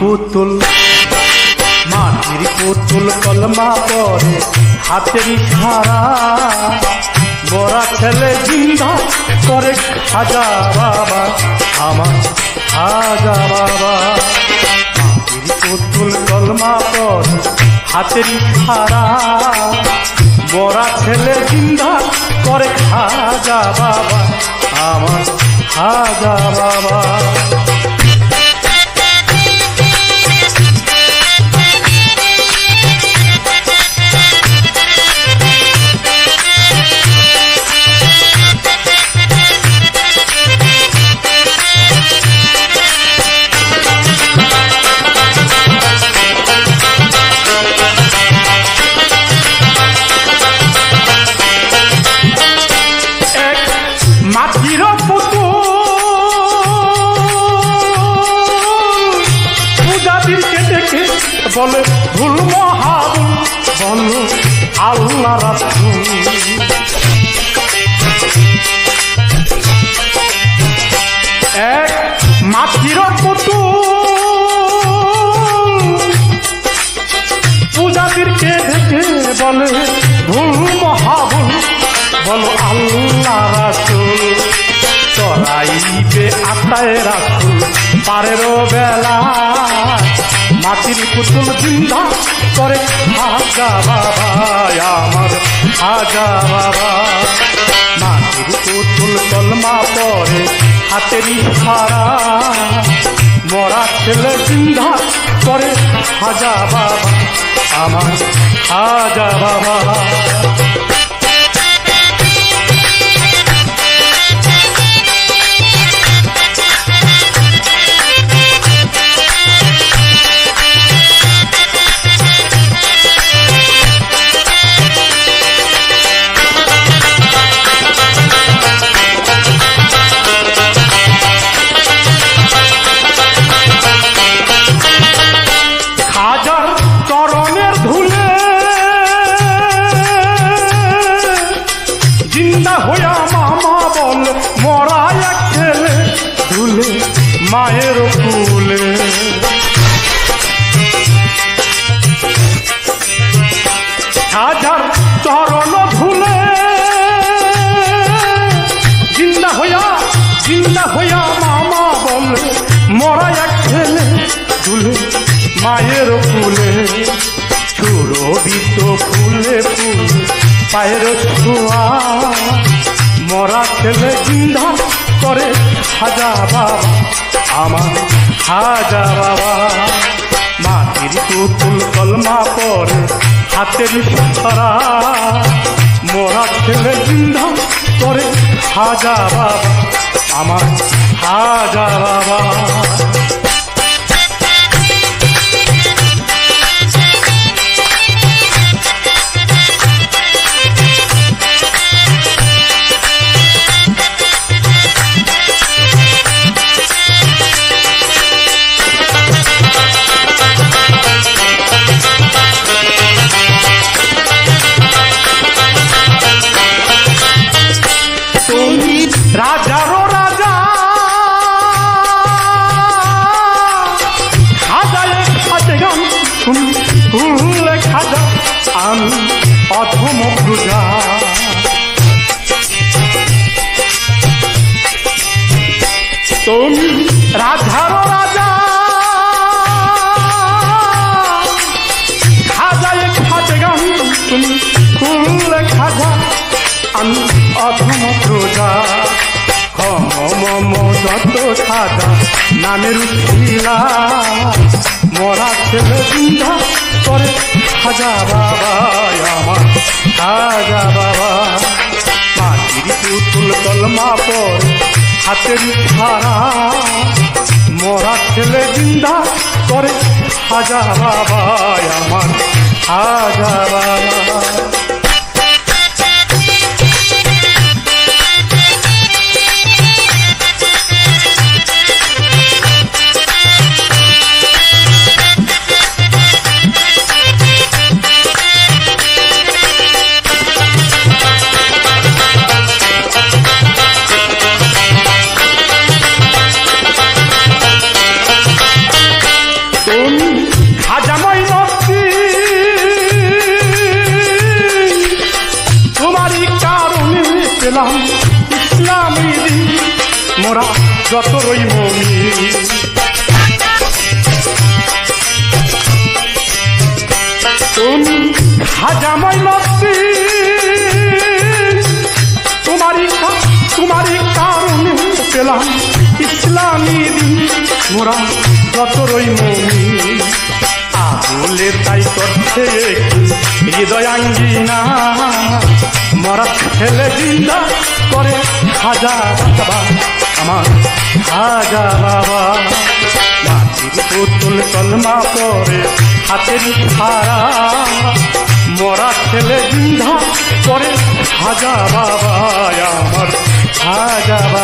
পুতুল। মাটির পুতুল কলমা পরে হাতের ধারা বড়া ছেলে জিন্দা করে খাজা বাবা, আমার খাজা বাবা। মাটির পুতুল কলমা পরে হাতের ইশারা। বড়া ছেলে জিন্দা করে খাজা বাবা, আমার খাজা বাবা। বলে, ভুল মহাবুল, বল আল্লাহ রাসূল। এক মাটির পুতুল পূজাদিরকে দেখে বলে, ভুল মহাবুল, বলো আল্লাহ রাসুল। চড়াইবে আতায় রাসুল পারের বেলা মাটির পুতুল জিন্দা করে হাজা বাবা আমার হাজা বাবা মাটির পুতুল কলমা পরে হাতেরই হারা মরা ছেলে জিন্দা করে হাজা বাবা আমার হাজা বাবা পায়ের ছোঁয়া মরা ছেলে জিন্দা করে হাজা বাবা, আমার হাজা বাবা। মাটির পুতুল কলমা পরে হাতের সারা। মোরা ছেলে জিন্দা করে হাজা বাবা, আমার হাজা বাবা। তুমি রাজারও অধম প্রজা। ক্ষম মম সাদা নামের উঠিলা মরা ছেলে চিন্তা করে খাজা বাবা, আমার খাজা বাবা। মাটির পুতুল কলমা পর হাতের ছাড়া মরা ছেলে জিন্দা করে খাজা বাবা, আমার খাজা বাবা। মোরা যত রই মমি তুমি হাজামাই মস্তি তোমারই তোমারই কারণে পেলাম ইসলামী দিন। মোরা যত রই মমি আগুলে তাই করছে একটু হৃদয়াঙ্গিনা। মরা ছেলে জিন্দা করে হাজার বাবা, আমার হাজা বাবা। মাটির পুতুল কলমা পরে হাতের ধারা, মরা ছেলে জিন্দা করে হাজা বাবা, আমার হাজা বাবা।